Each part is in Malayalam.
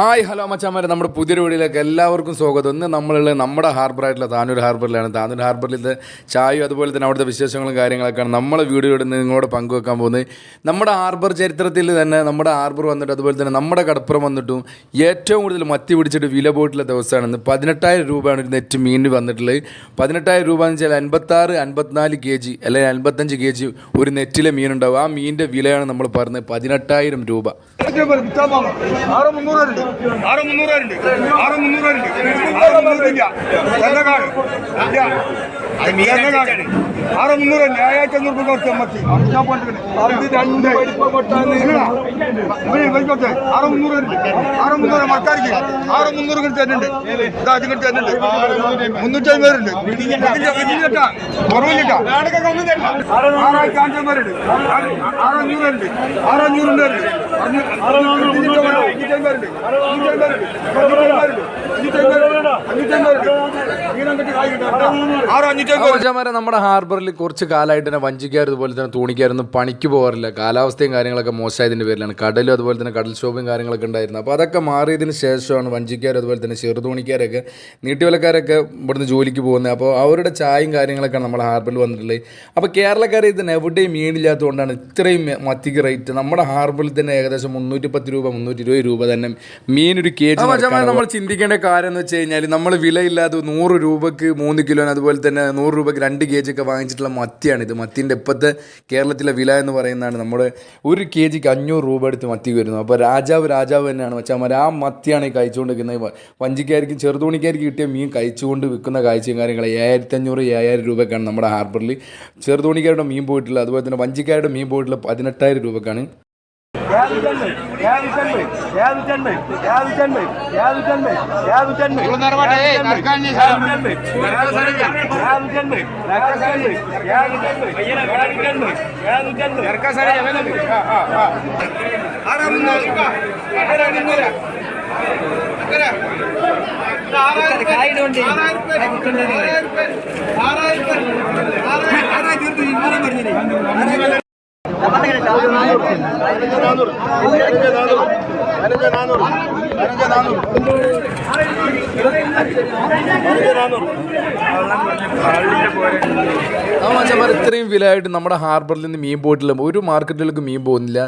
ഹായ് ഹലോ മച്ചാമാരെ നമ്മുടെ പുതിയൊരു വീടിലേക്ക് എല്ലാവർക്കും സ്വാഗതം. ഇന്ന് നമ്മളുള്ള നമ്മുടെ ഹാർബറായിട്ടുള്ള താനൂർ ഹാർബറിലാണ്. താനൂർ ഹാർബറിലത്തെ ചായയും അതുപോലെ തന്നെ അവിടുത്തെ വിശേഷങ്ങളും കാര്യങ്ങളൊക്കെയാണ് നമ്മളെ വീഡിയോയുടെ നിങ്ങളോട് പങ്കുവെക്കാൻ പോകുന്നത്. നമ്മുടെ ഹാർബർ ചരിത്രത്തിൽ തന്നെ നമ്മുടെ ഹാർബർ വന്നിട്ട് അതുപോലെ തന്നെ നമ്മുടെ കടപ്പുറം വന്നിട്ടും ഏറ്റവും കൂടുതൽ മത്തി പിടിച്ചിട്ട് വില പോയിട്ടുള്ള ദിവസമാണ് ഇന്ന്. പതിനെട്ടായിരം രൂപയാണ് ഒരു നെറ്റ് മീൻ വന്നിട്ടുള്ളത്. പതിനെട്ടായിരം രൂപ എന്ന് വെച്ചാൽ അൻപത്താറ് അൻപത്തിനാല് കെ ജി അല്ലെങ്കിൽ അൻപത്തഞ്ച് കെ ജി ഒരു നെറ്റിലെ മീനുണ്ടാവും ആ മീനിന്റെ വിലയാണ് നമ്മൾ പറഞ്ഞത് പതിനെട്ടായിരം രൂപ. ആറ് ആറ് മുന്നൂറുണ്ട് ആറ് മുന്നൂറുണ്ട് ആറ് മുന്നൂറില്ല ഇല്ല. തെല്ലകാട് മുന്നൂറ് തന്നെ. ഏഴായിരത്തി അഞ്ഞൂറ് രൂപ കൊടുത്ത് മത്തി ഞാൻ പോയിട്ടുണ്ട് അത് രണ്ട് വലിക്കോട്ടെ ആറ് മുന്നൂറുണ്ട് ആറ് മുന്നൂറ് മക്കാർക്ക് ആറ് മുന്നൂറ് കിട്ടി തരുന്നുണ്ട്. ഇതാ അത് കിട്ടി തരുന്നുണ്ട്. മുന്നൂറ്റി അമ്പതുണ്ട് കുറവില്ല ആറായിരത്തി അഞ്ചമ്പതുണ്ട് ആറഞ്ഞൂറുണ്ട് ആറഞ്ഞൂറുണ്ട് കോച്ചമാരെ നമ്മുടെ ഹാർബറിൽ കുറച്ച് കാലമായിട്ട് തന്നെ വഞ്ചിക്കാർ അതുപോലെ തന്നെ തോണിക്കാരൊന്നും പണിക്ക് പോകാറില്ല. കാലാവസ്ഥയും കാര്യങ്ങളൊക്കെ മോശമായതിന്റെ പേരിലാണ്. കടലും അതുപോലെ തന്നെ കടൽ ഷോപ്പും കാര്യങ്ങളൊക്കെ ഉണ്ടായിരുന്നു. അപ്പോൾ അതൊക്കെ മാറിയതിന് ശേഷമാണ് വഞ്ചിക്കാർ അതുപോലെ തന്നെ ചെറുതോണിക്കാരൊക്കെ നീട്ടിവലക്കാരൊക്കെ ഇവിടുന്ന് ജോലിക്ക് പോകുന്നത്. അപ്പോൾ അവരുടെ ചായയും കാര്യങ്ങളൊക്കെയാണ് നമ്മുടെ ഹാർബറിൽ വന്നിട്ടുള്ളത്. അപ്പോൾ കേരളക്കാരെ ഇതിന് എവിടെയും മീനില്ലാത്തതുകൊണ്ടാണ് ഇത്രയും മത്തിക്ക് റേറ്റ്. നമ്മുടെ ഹാർബറിൽ തന്നെ ഏകദേശം മുന്നൂറ്റി പത്ത് രൂപ മുന്നൂറ്റി ഇരുപത് രൂപ തന്നെ മീൻ ഒരു കെ നമ്മൾ ചിന്തിക്കേണ്ട കാര്യം എന്ന് വെച്ച് കഴിഞ്ഞാൽ നമ്മൾ വിലയില്ലാതെ നൂറ് രൂപക്ക് മൂന്ന് കിലോന് അതുപോലെ തന്നെ നൂറ് രൂപയ്ക്ക് രണ്ട് കെ ജി ഒക്കെ വാങ്ങിച്ചിട്ടുള്ള മത്തിയാണ് ഇത്. മത്തിന്റെ ഇപ്പോഴത്തെ കേരളത്തിലെ വില എന്ന് പറയുന്നതാണ് നമ്മുടെ ഒരു കെ ജിക്ക് അഞ്ഞൂറ് രൂപ എടുത്ത് മത്തി വരുന്നു അപ്പോൾ രാജാവ് രാജാവ് തന്നെയാണ്. മച്ചാമാർ ആ മത്തിയാണ് ഈ കഴിച്ചുകൊണ്ടിരിക്കുന്നത് വഞ്ചിക്കാർക്ക് ചെറുതോണിക്കാർക്ക് കിട്ടിയ മീൻ കഴിച്ചുകൊണ്ട് വിൽക്കുന്ന കാഴ്ചയും കാര്യങ്ങൾ ഏഴായിരത്തി അഞ്ഞൂറ് ഏഴായിരം രൂപയ്ക്കാണ് നമ്മുടെ ഹാർബറിൽ ചെറുതോണിക്കാരുടെ മീൻ പോയിട്ടുള്ളത്. അതുപോലെ തന്നെ വഞ്ചിക്കാരുടെ മീൻ പോയിട്ടുള്ള പതിനെട്ടായിരം ആറായിരം ആറായിരം ആറായിരം ആറായിരം രൂപക്കാണ് ആ ഇത്രയും വിലയായിട്ട് നമ്മുടെ ഹാർബറിൽ നിന്ന് മീൻ പോയിട്ടില്ല. ഒരു മാർക്കറ്റിലേക്ക് മീൻ പോകുന്നില്ല.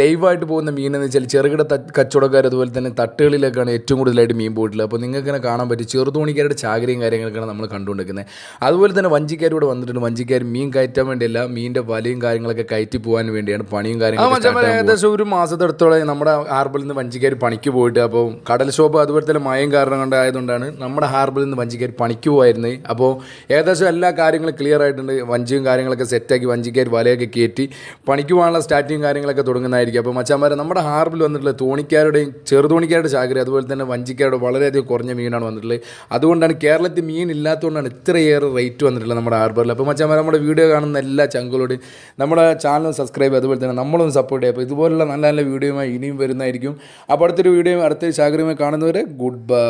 ലൈവായിട്ട് പോകുന്ന മീൻ എന്ന് വെച്ചാൽ ചെറുകിട കച്ചവടക്കാർ അതുപോലെ തന്നെ തട്ടുകളിലേക്കാണ് ഏറ്റവും കൂടുതലായിട്ട് മീൻ പോയിട്ടുള്ളത്. അപ്പോൾ നിങ്ങൾക്ക് ഇങ്ങനെ കാണാൻ പറ്റും ചെറുതോണിക്കാരുടെ ചാകരയും കാര്യങ്ങളൊക്കെയാണ് നമ്മൾ കണ്ടുകൊണ്ടിരിക്കുന്നത്. അതുപോലെ തന്നെ വഞ്ചിക്കാർ ഇവിടെ വന്നിട്ടുണ്ട്. വഞ്ചിക്കാർ മീൻ കയറ്റാൻ വേണ്ടിയല്ല മീന്റെ വലയും കാര്യങ്ങളൊക്കെ കയറ്റി പോകാൻ വേണ്ടിയാണ് പണിയും കാര്യങ്ങളും ഏകദേശം ഒരു മാസത്തെടുത്തോളം നമ്മുടെ ഹാർബറിൽ നിന്ന് വഞ്ചിക്കാർ പണിക്ക് പോയിട്ട് അപ്പോൾ കടൽ ഷോപ്പ് അതുപോലെ തന്നെ മയം കാരണം കൊണ്ടായതുകൊണ്ടാണ് നമ്മുടെ ഹാർബറിൽ നിന്ന് വഞ്ചിക്കാർ പണിക്ക് പോയിരുന്നത് അപ്പോൾ ഏകദേശം എല്ലാ കാര്യങ്ങളും ക്ലിയർ ആയിട്ടുണ്ട്. വഞ്ചിയും കാര്യങ്ങളൊക്കെ സെറ്റാക്കി വഞ്ചിക്കാർ വലയൊക്കെ കയറ്റി പണിക്ക് പോകാനുള്ള സ്റ്റാർട്ടിങ് കാര്യങ്ങളൊക്കെ തുടങ്ങുന്നതായിരിക്കും. അപ്പോൾ മച്ചാമാരെ നമ്മുടെ ഹാർബിൽ വന്നിട്ടുള്ള തോണിക്കാരുടെയും ചെറുതോണിക്കാരുടെ ചാകരി അതുപോലെ തന്നെ വഞ്ചിക്കാരുടെ വളരെയധികം കുറഞ്ഞ മീനാണ് വന്നിട്ടുള്ളത്. അതുകൊണ്ടാണ് കേരളത്തിൽ മീൻ ഇല്ലാത്തതുകൊണ്ടാണ് ഇത്രയേറെ റേറ്റ് വന്നിട്ടുള്ളത് നമ്മുടെ ഹാർബറിൽ. അപ്പോൾ മച്ചാമാരെ നമ്മുടെ വീഡിയോ കാണുന്ന എല്ലാ ചങ്കുകളോടും നമ്മുടെ ചാനൽ സബ്സ്ക്രൈബ് അതുപോലെ തന്നെ നമ്മളൊന്ന് സപ്പോർട്ട് ചെയ്യുക. അപ്പോൾ ഇതുപോലുള്ള നല്ല നല്ല വീഡിയോയുമായി ഇനിയും വരുന്നതായിരിക്കും. അപ്പോൾ അടുത്തൊരു വീഡിയോയും അടുത്തൊരു ചാകരയുമായി കാണുന്നവരെ ഗുഡ് ബൈ.